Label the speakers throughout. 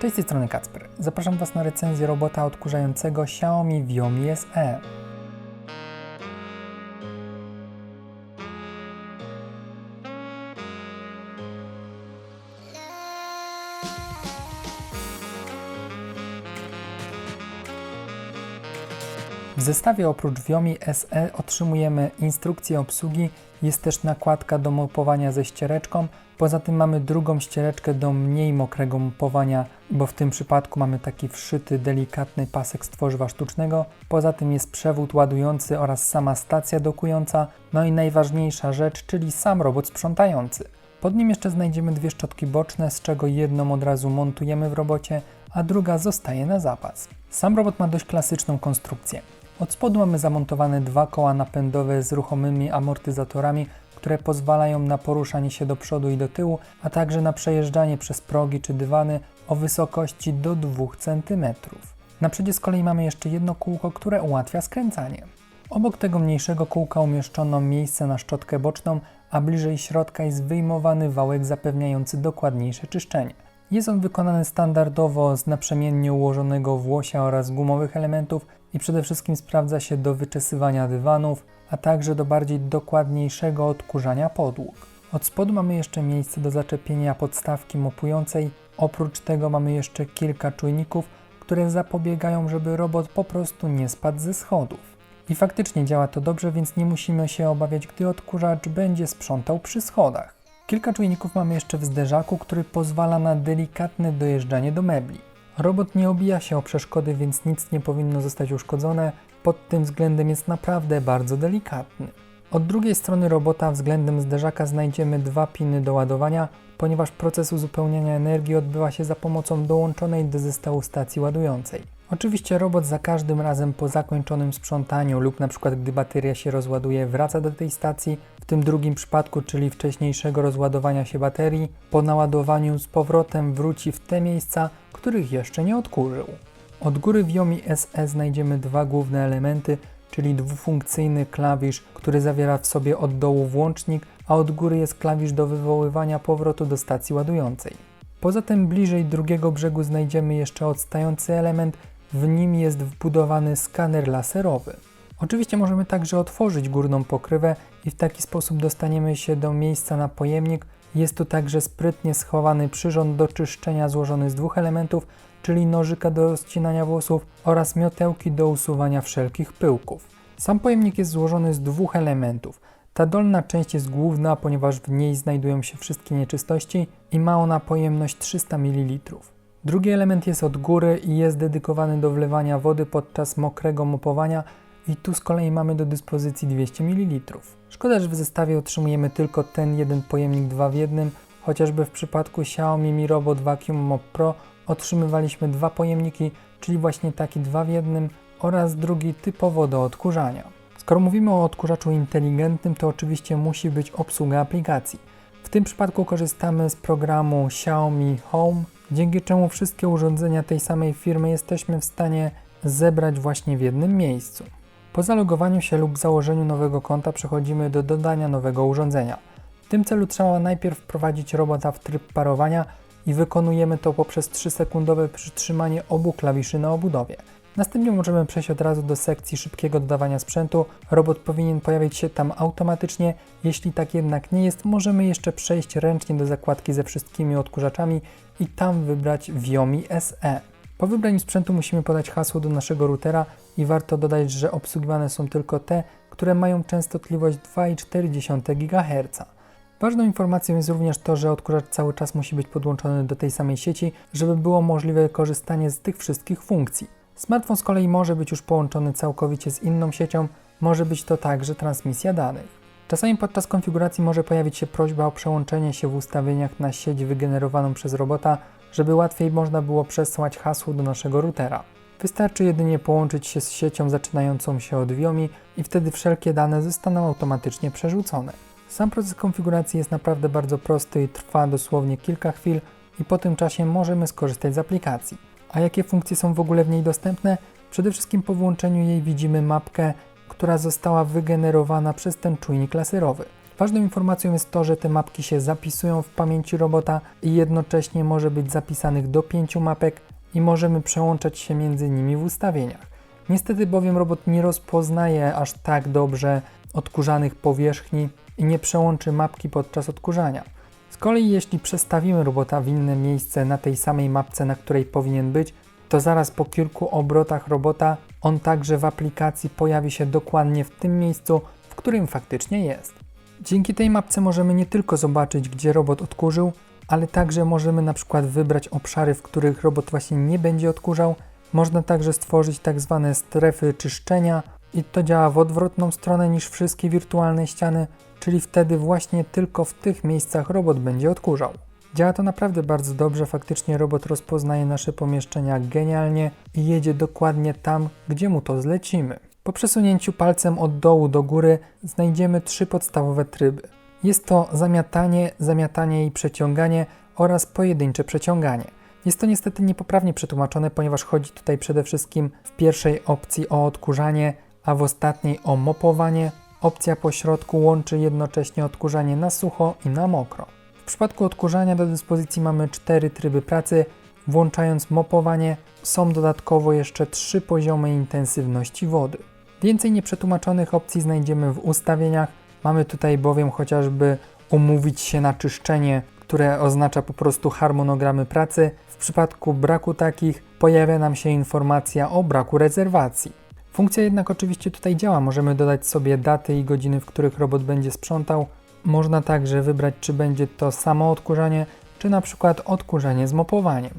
Speaker 1: Cześć, z tej strony Kacper. Zapraszam Was na recenzję robota odkurzającego Xiaomi Viomi. SE. W zestawie oprócz Viomi SE otrzymujemy instrukcję obsługi, jest też nakładka do mopowania ze ściereczką. Poza tym mamy drugą ściereczkę do mniej mokrego mopowania, bo w tym przypadku mamy taki wszyty, delikatny pasek z tworzywa sztucznego. Poza tym jest przewód ładujący oraz sama stacja dokująca. No i najważniejsza rzecz, czyli sam robot sprzątający. Pod nim jeszcze znajdziemy dwie szczotki boczne, z czego jedną od razu montujemy w robocie, a druga zostaje na zapas. Sam robot ma dość klasyczną konstrukcję. Od spodu mamy zamontowane dwa koła napędowe z ruchomymi amortyzatorami, które pozwalają na poruszanie się do przodu i do tyłu, a także na przejeżdżanie przez progi czy dywany o wysokości do 2 cm. Na przodzie z kolei mamy jeszcze jedno kółko, które ułatwia skręcanie. Obok tego mniejszego kółka umieszczono miejsce na szczotkę boczną, a bliżej środka jest wyjmowany wałek zapewniający dokładniejsze czyszczenie. Jest on wykonany standardowo z naprzemiennie ułożonego włosia oraz gumowych elementów i przede wszystkim sprawdza się do wyczesywania dywanów, a także do bardziej dokładniejszego odkurzania podłóg. Od spodu mamy jeszcze miejsce do zaczepienia podstawki mopującej. Oprócz tego mamy jeszcze kilka czujników, które zapobiegają, żeby robot po prostu nie spadł ze schodów. I faktycznie działa to dobrze, więc nie musimy się obawiać, gdy odkurzacz będzie sprzątał przy schodach. Kilka czujników mamy jeszcze w zderzaku, który pozwala na delikatne dojeżdżanie do mebli. Robot nie obija się o przeszkody, więc nic nie powinno zostać uszkodzone. Pod tym względem jest naprawdę bardzo delikatny. Od drugiej strony robota względem zderzaka znajdziemy dwa piny do ładowania, ponieważ proces uzupełniania energii odbywa się za pomocą dołączonej do zestawu stacji ładującej. Oczywiście robot za każdym razem po zakończonym sprzątaniu lub na przykład gdy bateria się rozładuje wraca do tej stacji, w tym drugim przypadku, czyli wcześniejszego rozładowania się baterii, po naładowaniu z powrotem wróci w te miejsca, których jeszcze nie odkurzył. Od góry w Yomi SE znajdziemy dwa główne elementy, czyli dwufunkcyjny klawisz, który zawiera w sobie od dołu włącznik, a od góry jest klawisz do wywoływania powrotu do stacji ładującej. Poza tym bliżej drugiego brzegu znajdziemy jeszcze odstający element, w nim jest wbudowany skaner laserowy. Oczywiście możemy także otworzyć górną pokrywę i w taki sposób dostaniemy się do miejsca na pojemnik. Jest tu także sprytnie schowany przyrząd do czyszczenia złożony z dwóch elementów, czyli nożyka do rozcinania włosów oraz miotełki do usuwania wszelkich pyłków. Sam pojemnik jest złożony z dwóch elementów. Ta dolna część jest główna, ponieważ w niej znajdują się wszystkie nieczystości i ma ona pojemność 300 ml. Drugi element jest od góry i jest dedykowany do wlewania wody podczas mokrego mopowania i tu z kolei mamy do dyspozycji 200 ml. Szkoda, że w zestawie otrzymujemy tylko ten jeden pojemnik 2 w jednym, chociażby w przypadku Xiaomi Mi Robot Vacuum Mop Pro otrzymywaliśmy dwa pojemniki, czyli właśnie taki dwa w jednym oraz drugi typowo do odkurzania. Skoro mówimy o odkurzaczu inteligentnym, to oczywiście musi być obsługa aplikacji. W tym przypadku korzystamy z programu Xiaomi Home, dzięki czemu wszystkie urządzenia tej samej firmy jesteśmy w stanie zebrać właśnie w jednym miejscu. Po zalogowaniu się lub założeniu nowego konta przechodzimy do dodania nowego urządzenia. W tym celu trzeba najpierw wprowadzić robota w tryb parowania i wykonujemy to poprzez 3-sekundowe przytrzymanie obu klawiszy na obudowie. Następnie możemy przejść od razu do sekcji szybkiego dodawania sprzętu. Robot powinien pojawić się tam automatycznie. Jeśli tak jednak nie jest, możemy jeszcze przejść ręcznie do zakładki ze wszystkimi odkurzaczami i tam wybrać Viomi SE. Po wybraniu sprzętu musimy podać hasło do naszego routera i warto dodać, że obsługiwane są tylko te, które mają częstotliwość 2,4 GHz. Ważną informacją jest również to, że odkurzacz cały czas musi być podłączony do tej samej sieci, żeby było możliwe korzystanie z tych wszystkich funkcji. Smartfon z kolei może być już połączony całkowicie z inną siecią, może być to także transmisja danych. Czasami podczas konfiguracji może pojawić się prośba o przełączenie się w ustawieniach na sieć wygenerowaną przez robota, żeby łatwiej można było przesłać hasło do naszego routera. Wystarczy jedynie połączyć się z siecią zaczynającą się od Viomi i wtedy wszelkie dane zostaną automatycznie przerzucone. Sam proces konfiguracji jest naprawdę bardzo prosty i trwa dosłownie kilka chwil i po tym czasie możemy skorzystać z aplikacji. A jakie funkcje są w ogóle w niej dostępne? Przede wszystkim po włączeniu jej widzimy mapkę, która została wygenerowana przez ten czujnik laserowy. Ważną informacją jest to, że te mapki się zapisują w pamięci robota i jednocześnie może być zapisanych do 5 mapek i możemy przełączać się między nimi w ustawieniach. Niestety bowiem robot nie rozpoznaje aż tak dobrze odkurzanych powierzchni i nie przełączy mapki podczas odkurzania. Z kolei jeśli przestawimy robota w inne miejsce na tej samej mapce, na której powinien być, to zaraz po kilku obrotach robota on także w aplikacji pojawi się dokładnie w tym miejscu, w którym faktycznie jest. Dzięki tej mapce możemy nie tylko zobaczyć, gdzie robot odkurzył, ale także możemy na przykład wybrać obszary, w których robot właśnie nie będzie odkurzał. Można także stworzyć tak zwane strefy czyszczenia i to działa w odwrotną stronę niż wszystkie wirtualne ściany, czyli wtedy właśnie tylko w tych miejscach robot będzie odkurzał. Działa to naprawdę bardzo dobrze, faktycznie robot rozpoznaje nasze pomieszczenia genialnie i jedzie dokładnie tam, gdzie mu to zlecimy. Po przesunięciu palcem od dołu do góry znajdziemy trzy podstawowe tryby. Jest to zamiatanie, zamiatanie i przeciąganie oraz pojedyncze przeciąganie. Jest to niestety niepoprawnie przetłumaczone, ponieważ chodzi tutaj przede wszystkim w pierwszej opcji o odkurzanie, a w ostatniej o mopowanie. Opcja po środku łączy jednocześnie odkurzanie na sucho i na mokro. W przypadku odkurzania do dyspozycji mamy cztery tryby pracy, włączając mopowanie, są dodatkowo jeszcze trzy poziomy intensywności wody. Więcej nieprzetłumaczonych opcji znajdziemy w ustawieniach. Mamy tutaj bowiem chociażby umówić się na czyszczenie, które oznacza po prostu harmonogramy pracy. W przypadku braku takich pojawia nam się informacja o braku rezerwacji. Funkcja jednak oczywiście tutaj działa. Możemy dodać sobie daty i godziny, w których robot będzie sprzątał. Można także wybrać, czy będzie to samo odkurzanie, czy na przykład odkurzanie z mopowaniem.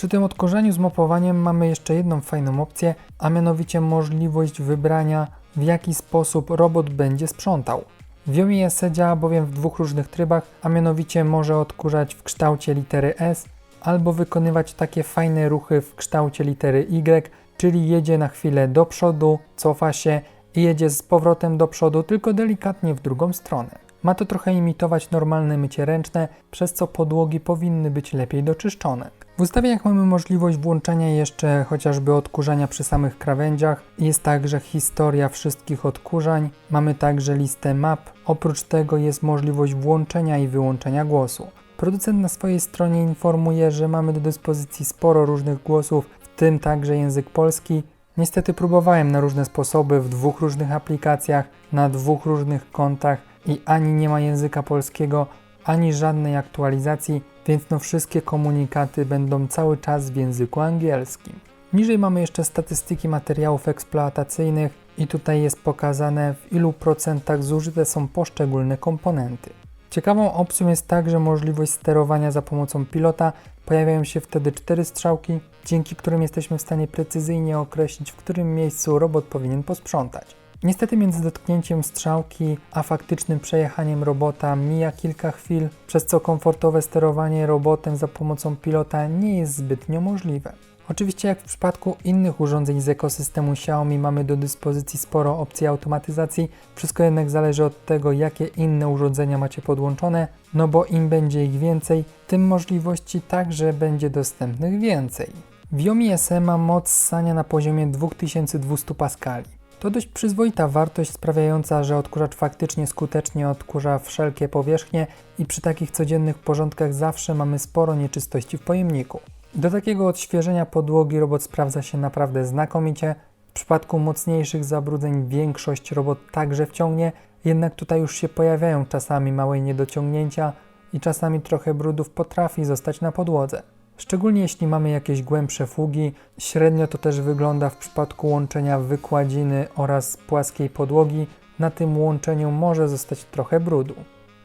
Speaker 1: Przy tym odkurzaniu z mopowaniem mamy jeszcze jedną fajną opcję, a mianowicie możliwość wybrania w jaki sposób robot będzie sprzątał. Viomi SE działa bowiem w dwóch różnych trybach, a mianowicie może odkurzać w kształcie litery S albo wykonywać takie fajne ruchy w kształcie litery Y, czyli jedzie na chwilę do przodu, cofa się i jedzie z powrotem do przodu, tylko delikatnie w drugą stronę. Ma to trochę imitować normalne mycie ręczne, przez co podłogi powinny być lepiej doczyszczone. W ustawieniach mamy możliwość włączenia jeszcze chociażby odkurzania przy samych krawędziach. Jest także historia wszystkich odkurzań. Mamy także listę map. Oprócz tego jest możliwość włączenia i wyłączenia głosu. Producent na swojej stronie informuje, że mamy do dyspozycji sporo różnych głosów, w tym także język polski. Niestety próbowałem na różne sposoby w dwóch różnych aplikacjach, na dwóch różnych kontach i ani nie ma języka polskiego, ani żadnej aktualizacji, więc no wszystkie komunikaty będą cały czas w języku angielskim. Niżej mamy jeszcze statystyki materiałów eksploatacyjnych i tutaj jest pokazane w ilu procentach zużyte są poszczególne komponenty. Ciekawą opcją jest także możliwość sterowania za pomocą pilota. Pojawiają się wtedy cztery strzałki, dzięki którym jesteśmy w stanie precyzyjnie określić, w którym miejscu robot powinien posprzątać. Niestety między dotknięciem strzałki a faktycznym przejechaniem robota mija kilka chwil, przez co komfortowe sterowanie robotem za pomocą pilota nie jest zbytnio możliwe. Oczywiście jak w przypadku innych urządzeń z ekosystemu Xiaomi mamy do dyspozycji sporo opcji automatyzacji, wszystko jednak zależy od tego jakie inne urządzenia macie podłączone, no bo im będzie ich więcej, tym możliwości także będzie dostępnych więcej. Viomi SE ma moc ssania na poziomie 2200 paskali. To dość przyzwoita wartość sprawiająca, że odkurzacz faktycznie skutecznie odkurza wszelkie powierzchnie i przy takich codziennych porządkach zawsze mamy sporo nieczystości w pojemniku. Do takiego odświeżenia podłogi robot sprawdza się naprawdę znakomicie. W przypadku mocniejszych zabrudzeń większość robot także wciągnie, jednak tutaj już się pojawiają czasami małe niedociągnięcia i czasami trochę brudów potrafi zostać na podłodze. Szczególnie jeśli mamy jakieś głębsze fugi, średnio to też wygląda w przypadku łączenia wykładziny oraz płaskiej podłogi. Na tym łączeniu może zostać trochę brudu.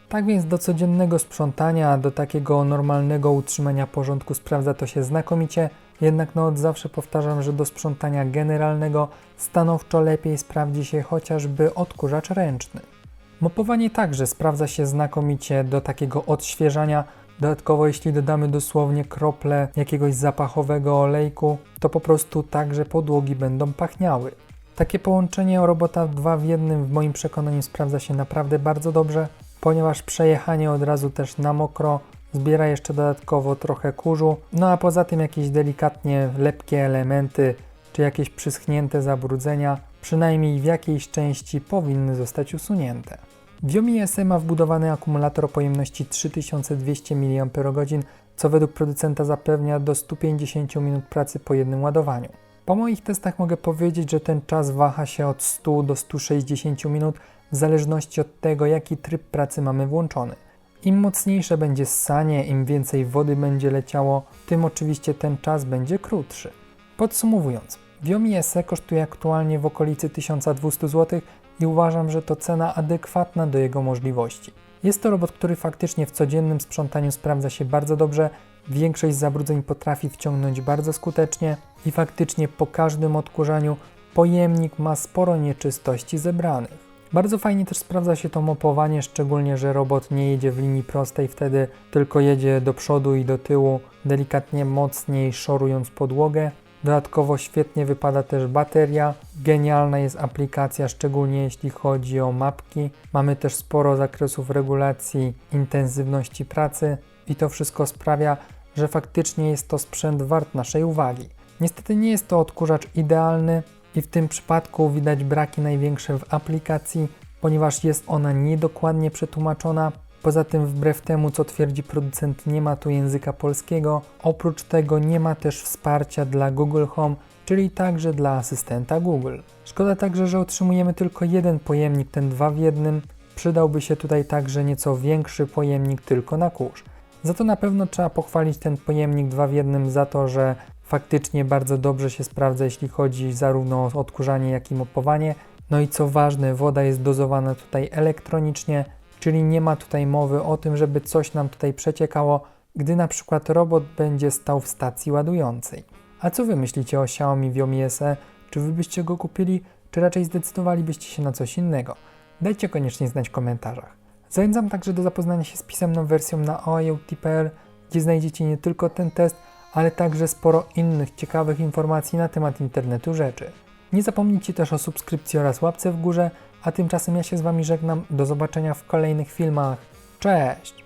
Speaker 1: Tak więc do codziennego sprzątania, do takiego normalnego utrzymania porządku sprawdza to się znakomicie, jednak no od zawsze powtarzam, że do sprzątania generalnego stanowczo lepiej sprawdzi się chociażby odkurzacz ręczny. Mopowanie także sprawdza się znakomicie do takiego odświeżania, Dodatkowo, jeśli dodamy dosłownie krople jakiegoś zapachowego olejku, to po prostu także podłogi będą pachniały. Takie połączenie robota 2 w jednym w moim przekonaniu sprawdza się naprawdę bardzo dobrze, ponieważ przejechanie od razu też na mokro zbiera jeszcze dodatkowo trochę kurzu, no a poza tym jakieś delikatnie lepkie elementy czy jakieś przyschnięte zabrudzenia, przynajmniej w jakiejś części powinny zostać usunięte. W Xiaomi SE ma wbudowany akumulator o pojemności 3200 mAh, co według producenta zapewnia do 150 minut pracy po jednym ładowaniu. Po moich testach mogę powiedzieć, że ten czas waha się od 100 do 160 minut w zależności od tego, jaki tryb pracy mamy włączony. Im mocniejsze będzie ssanie, im więcej wody będzie leciało, tym oczywiście ten czas będzie krótszy. Podsumowując, Xiaomi SE kosztuje aktualnie w okolicy 1200 zł i uważam, że to cena adekwatna do jego możliwości. Jest to robot, który faktycznie w codziennym sprzątaniu sprawdza się bardzo dobrze, większość zabrudzeń potrafi wciągnąć bardzo skutecznie i faktycznie po każdym odkurzaniu pojemnik ma sporo nieczystości zebranych. Bardzo fajnie też sprawdza się to mopowanie, szczególnie, że robot nie jedzie w linii prostej, wtedy tylko jedzie do przodu i do tyłu, delikatnie mocniej szorując podłogę. Dodatkowo świetnie wypada też bateria. Genialna jest aplikacja, szczególnie jeśli chodzi o mapki. Mamy też sporo zakresów regulacji intensywności pracy i to wszystko sprawia, że faktycznie jest to sprzęt wart naszej uwagi. Niestety nie jest to odkurzacz idealny i w tym przypadku widać braki największe w aplikacji, ponieważ jest ona niedokładnie przetłumaczona. Poza tym, wbrew temu, co twierdzi producent, nie ma tu języka polskiego. Oprócz tego nie ma też wsparcia dla Google Home, czyli także dla asystenta Google. Szkoda także, że otrzymujemy tylko jeden pojemnik, ten dwa w jednym. Przydałby się tutaj także nieco większy pojemnik tylko na kurz. Za to na pewno trzeba pochwalić ten pojemnik dwa w jednym za to, że faktycznie bardzo dobrze się sprawdza, jeśli chodzi zarówno o odkurzanie, jak i mopowanie. No i co ważne, woda jest dozowana tutaj elektronicznie, czyli nie ma tutaj mowy o tym, żeby coś nam tutaj przeciekało, gdy na przykład robot będzie stał w stacji ładującej. A co wy myślicie o Xiaomi Viomi SE? Czy wy byście go kupili, czy raczej zdecydowalibyście się na coś innego? Dajcie koniecznie znać w komentarzach. Zachęcam także do zapoznania się z pisemną wersją na OIoT.pl, gdzie znajdziecie nie tylko ten test, ale także sporo innych ciekawych informacji na temat internetu rzeczy. Nie zapomnijcie też o subskrypcji oraz łapce w górze, a tymczasem ja się z Wami żegnam. Do zobaczenia w kolejnych filmach. Cześć!